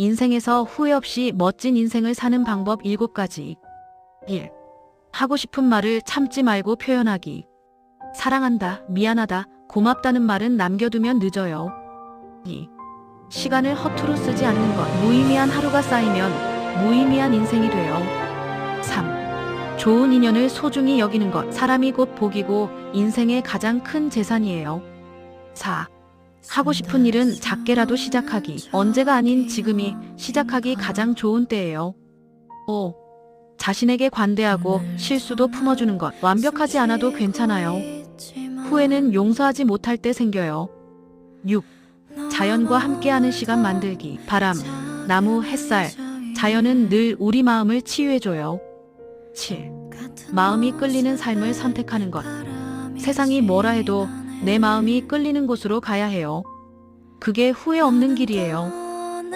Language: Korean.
인생에서 후회 없이 멋진 인생을 사는 방법 7가지. 1. 하고 싶은 말을 참지 말고 표현하기. 사랑한다, 미안하다, 고맙다는 말은 남겨두면 늦어요. 2. 시간을 허투루 쓰지 않는 것. 무의미한 하루가 쌓이면 무의미한 인생이 돼요. 3. 좋은 인연을 소중히 여기는 것. 사람이 곧 복이고 인생의 가장 큰 재산이에요. 4. 하고 싶은 일은 작게라도 시작하기. 언제가 아닌 지금이 시작하기 가장 좋은 때예요. 5. 자신에게 관대하고 실수도 품어주는 것. 완벽하지 않아도 괜찮아요. 후회는 용서하지 못할 때 생겨요. 6. 자연과 함께하는 시간 만들기. 바람, 나무, 햇살. 자연은 늘 우리 마음을 치유해줘요. 7. 마음이 끌리는 삶을 선택하는 것. 세상이 뭐라 해도 내 마음이 끌리는 곳으로 가야 해요. 그게 후회 없는 길이에요.